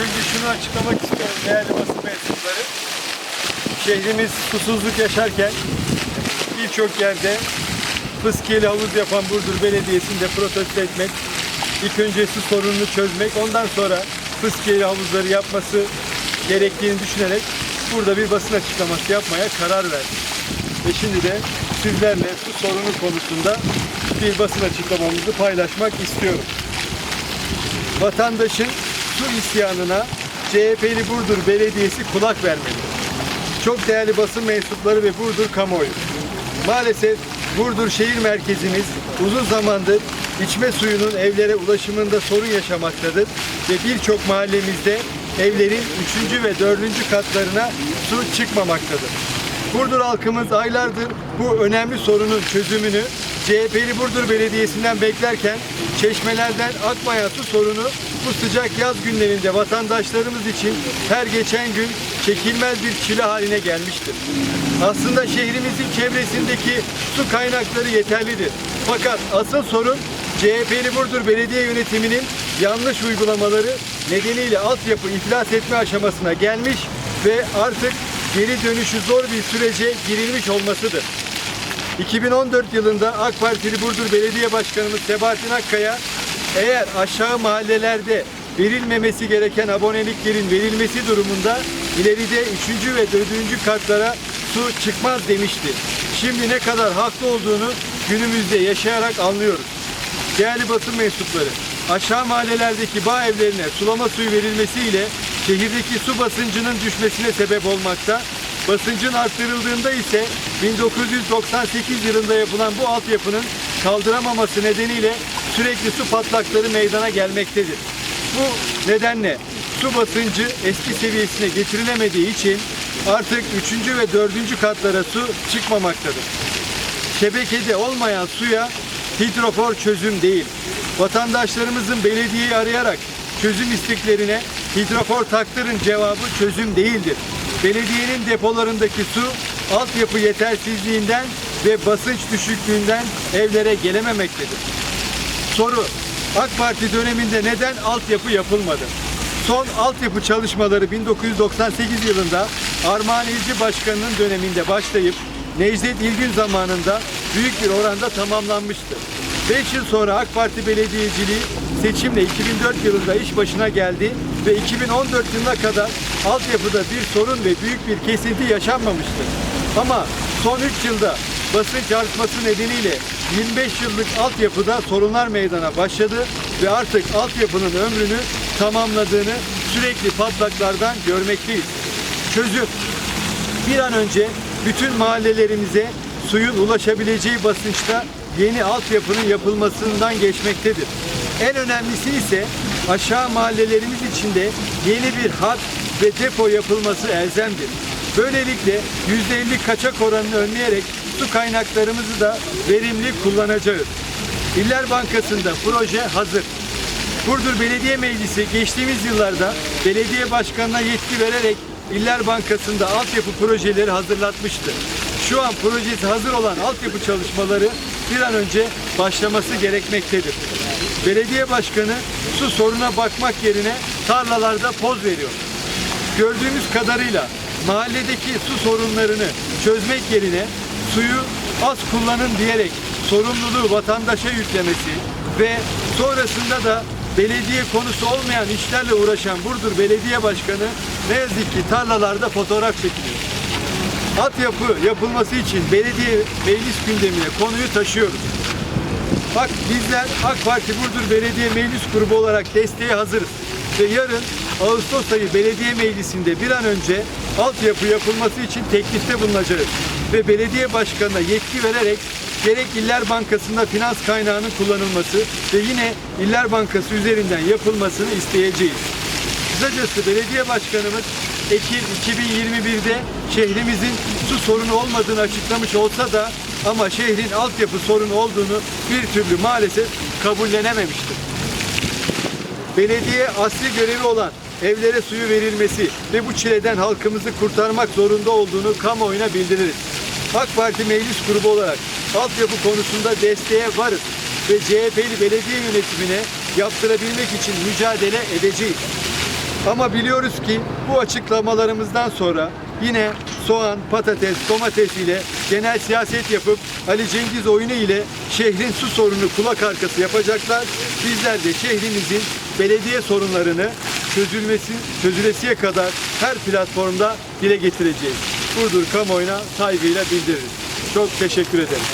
önce şunu açıklamak istiyorum değerli basın mensupları. Şehrimiz susuzluk yaşarken birçok yerde fıskiyeli havuz yapan Burdur Belediyesi'nde protesto etmek, ilk önce su sorununu çözmek, ondan sonra fıskiyeli havuzları yapması gerektiğini düşünerek burada bir basın açıklaması yapmaya karar verdik. Ve şimdi de sizlerle su sorunu konusunda bir basın açıklamamızı paylaşmak istiyorum. Vatandaşın su isyanına CHP'li Burdur Belediyesi kulak vermeli. Çok değerli basın mensupları ve Burdur kamuoyu. Maalesef Burdur şehir merkezimiz uzun zamandır içme suyunun evlere ulaşımında sorun yaşamaktadır ve birçok mahallemizde evlerin 3. ve 4. katlarına su çıkmamaktadır. Burdur halkımız aylardır bu önemli sorunun çözümünü CHP'li Burdur Belediyesi'nden beklerken çeşmelerden akmayan sorunu bu sıcak yaz günlerinde vatandaşlarımız için her geçen gün çekilmez bir çile haline gelmiştir. Aslında şehrimizin çevresindeki su kaynakları yeterlidir. Fakat asıl sorun CHP'li Burdur Belediye Yönetiminin yanlış uygulamaları nedeniyle altyapı iflas etme aşamasına gelmiş ve artık geri dönüşü zor bir sürece girilmiş olmasıdır. 2014 yılında AK Partili Burdur Belediye Başkanımız Sebahattin Akkaya eğer aşağı mahallelerde verilmemesi gereken aboneliklerin verilmesi durumunda ileride 3. ve 4. katlara su çıkmaz demişti. Şimdi ne kadar haklı olduğunu günümüzde yaşayarak anlıyoruz. Değerli basın mensupları, aşağı mahallelerdeki bağ evlerine sulama suyu verilmesiyle şehirdeki su basıncının düşmesine sebep olmakta. Basıncın arttırıldığında ise 1998 yılında yapılan bu altyapının kaldıramaması nedeniyle sürekli su patlakları meydana gelmektedir. Bu nedenle su basıncı eski seviyesine getirilemediği için artık 3. ve 4. katlara su çıkmamaktadır şebekede olmayan suya hidrofor çözüm değil. Vatandaşlarımızın belediyeyi arayarak çözüm isteklerine hidrofor taktırın cevabı çözüm değildir. Belediyenin depolarındaki su altyapı yetersizliğinden ve basınç düşüklüğünden evlere gelememektedir. Soru, AK Parti döneminde neden altyapı yapılmadı? Son altyapı çalışmaları 1998 yılında Armağan İlci Başkanı'nın döneminde başlayıp Necdet İlgün zamanında büyük bir oranda tamamlanmıştı. 5 yıl sonra AK Parti belediyeciliği seçimle 2004 yılında iş başına geldi ve 2014 yılına kadar altyapıda bir sorun ve büyük bir kesinti yaşanmamıştı. Ama son 3 yılda basınç artması nedeniyle 25 yıllık altyapıda sorunlar meydana başladı ve artık altyapının ömrünü tamamladığını sürekli patlaklardan görmekteyiz. Çözüm bir an önce bütün mahallelerimize suyun ulaşabileceği basınçta yeni altyapının yapılmasından geçmektedir. En önemlisi ise aşağı mahallelerimiz içinde yeni bir hat ve depo yapılması elzemdir. Böylelikle %50 kaçak oranını önleyerek su kaynaklarımızı da verimli kullanacağız. İller Bankası'nda proje hazır. Burdur Belediye Meclisi geçtiğimiz yıllarda belediye başkanına yetki vererek İller Bankası'nda altyapı projeleri hazırlatmıştı. Şu an projesi hazır olan altyapı çalışmaları bir an önce başlaması gerekmektedir. Belediye başkanı su soruna bakmak yerine tarlalarda poz veriyor. Gördüğümüz kadarıyla mahalledeki su sorunlarını çözmek yerine suyu az kullanın diyerek sorumluluğu vatandaşa yüklemesi ve sonrasında da belediye konusu olmayan işlerle uğraşan Burdur Belediye Başkanı ne yazık ki tarlalarda fotoğraf çekiliyor. Altyapı yapılması için belediye meclis gündemine konuyu taşıyoruz. Bak bizler AK Parti Burdur Belediye Meclis Grubu olarak desteğe hazırız. Ve yarın Ağustos ayı belediye meclisinde bir an önce altyapı yapılması için teklifte bulunacağız. Ve belediye başkanına yetki vererek gerek İller Bankası'nda finans kaynağının kullanılması ve yine İller Bankası üzerinden yapılmasını isteyeceğiz. Kısacası belediye başkanımız Ekim 2021'de şehrimizin su sorunu olmadığını açıklamış olsa da ama şehrin altyapı sorunu olduğunu bir türlü maalesef kabullenememiştir. Belediye asli görevi olan evlere suyu verilmesi ve bu çileden halkımızı kurtarmak zorunda olduğunu kamuoyuna bildiririz. AK Parti meclis grubu olarak altyapı konusunda desteğe varız ve CHP'li belediye yönetimine yaptırabilmek için mücadele edeceğiz. Ama biliyoruz ki bu açıklamalarımızdan sonra yine soğan, patates, domates ile genel siyaset yapıp Ali Cengiz oyunu ile şehrin su sorunu kulak arkası yapacaklar. Bizler de şehrimizin belediye sorunlarını çözülmesi, çözülesiye kadar her platformda dile getireceğiz. Burdur kamuoyuna saygıyla bildiririz. Çok teşekkür ederim.